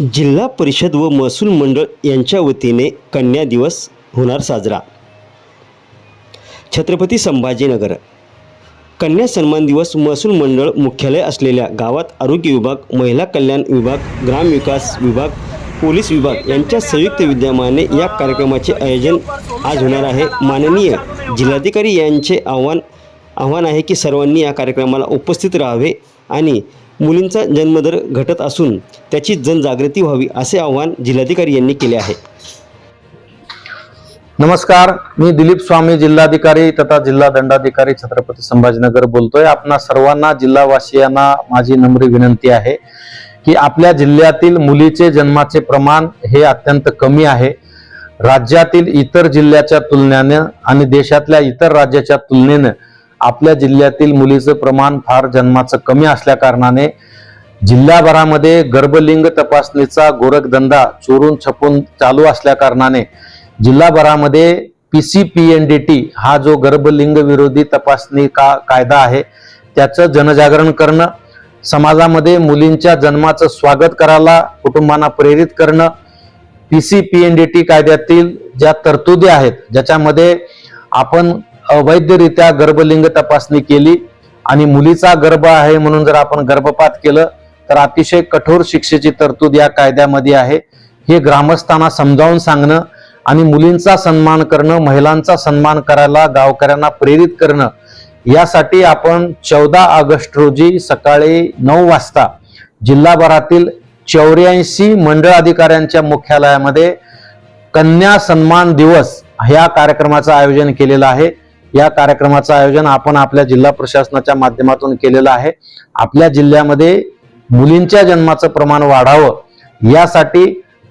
जिल्हा परिषद व महसूल मंडळ यांच्या वतीने कन्या दिवस होणार साजरा. छत्रपती संभाजीनगर. कन्या सन्मान दिवस महसूल मंडळ मुख्यालय असलेल्या गावात आरोग्य विभाग महिला कल्याण विभाग ग्रामविकास विभाग पोलीस विभाग यांच्या संयुक्त विद्यमाने या कार्यक्रमाचे आयोजन आज होणार आहे. माननीय जिल्हाधिकारी यांचे आव्हान आव्हान आहे की सर्वांनी या कार्यक्रमाला उपस्थित राहावे आणि मुलींचा जन्मदर घटत असून त्याची जनजागृती व्हावी असे आवाहन जिल्हाधिकारी यांनी केले आहे. नमस्कार मी दिलीप स्वामी जिल्हाधिकारी तथा जिल्हा दंडाधिकारी छत्रपती संभाजीनगर बोलतोय. आपणा सर्वांना जिल्हावासियांना माझी नम्र विनंती आहे की आपल्या जिल्ह्यातील मुलीचे जन्माचे प्रमाण हे अत्यंत कमी आहे. राज्यातील इतर जिल्ह्याच्या तुलनेनं आणि देशातल्या इतर राज्याच्या तुलनेनं आपल्या जिल्ह्यातील मुलीचं प्रमाण फार जन्माचं कमी असल्या कारणाने जिल्हाभरामध्ये गर्भलिंग तपासणीचा गोरखधंदा चोरून छपून चालू असल्या कारणाने जिल्हाभरामध्ये P C P N D T हा जो गर्भलिंग विरोधी तपासणी का कायदा आहे त्याचं जनजागरण करणं समाजामध्ये मुलींच्या जन्माचं स्वागत करायला कुटुंबांना प्रेरित करणं P C P N D T कायद्यातील ज्या तरतुदी आहेत ज्याच्यामध्ये आपण अवैधरित्या गर्भलिंग तपासणी केली आणि मुलीचा गर्भ आहे म्हणून जर आपण गर्भपात केलं तर अतिशय कठोर शिक्षेची तरतूद या कायद्यामध्ये आहे. हे ग्रामस्थांना समजावून सांगणं आणि मुलींचा सन्मान करणं महिलांचा सन्मान करायला गावकऱ्यांना प्रेरित करणं यासाठी आपण चौदा ऑगस्ट रोजी सकाळी नऊ वाजता जिल्हाभरातील चौऱ्याऐंशी मंडळ अधिकाऱ्यांच्या मुख्यालयामध्ये कन्या सन्मान दिवस ह्या कार्यक्रमाचं आयोजन केलेलं आहे. या कार्यक्रमाचं आयोजन आपण आपल्या जिल्हा प्रशासनाच्या माध्यमातून केलेलं आहे. आपल्या जिल्ह्यामध्ये मुलींच्या जन्माचं प्रमाण वाढावं यासाठी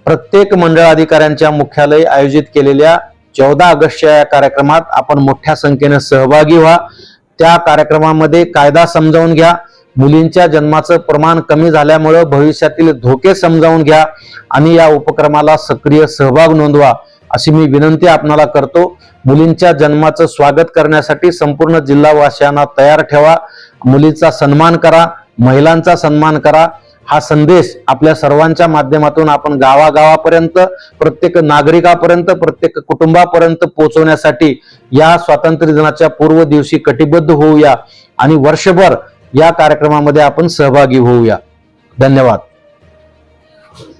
प्रत्येक मंडळ अधिकाऱ्यांच्या मुख्यालय आयोजित केलेल्या चौदा ऑगस्टच्या या कार्यक्रमात आपण मोठ्या संख्येने सहभागी व्हा. त्या कार्यक्रमामध्ये कायदा समजावून घ्या. मुलींच्या जन्माचं प्रमाण कमी झाल्यामुळं भविष्यातील धोके समजावून घ्या आणि या उपक्रमाला सक्रिय सहभाग नोंदवा अशी मी विनंती आपणाला करतो. मुलींच्या जन्माचं स्वागत करण्यासाठी संपूर्ण जिल्हावासियांना तयार ठेवा मुलीचा सन्मान करा महिलांचा सन्मान करा. हा संदेश आपल्या सर्वांच्या माध्यमातून आपण गावागावापर्यंत प्रत्येक नागरिकापर्यंत प्रत्येक कुटुंबापर्यंत पोहोचवण्यासाठी या स्वातंत्र्य दिनाच्या पूर्व दिवशी कटिबद्ध होऊया. आणि वर्षभर या कार्यक्रमामध्ये आपण सहभागी होऊया. धन्यवाद.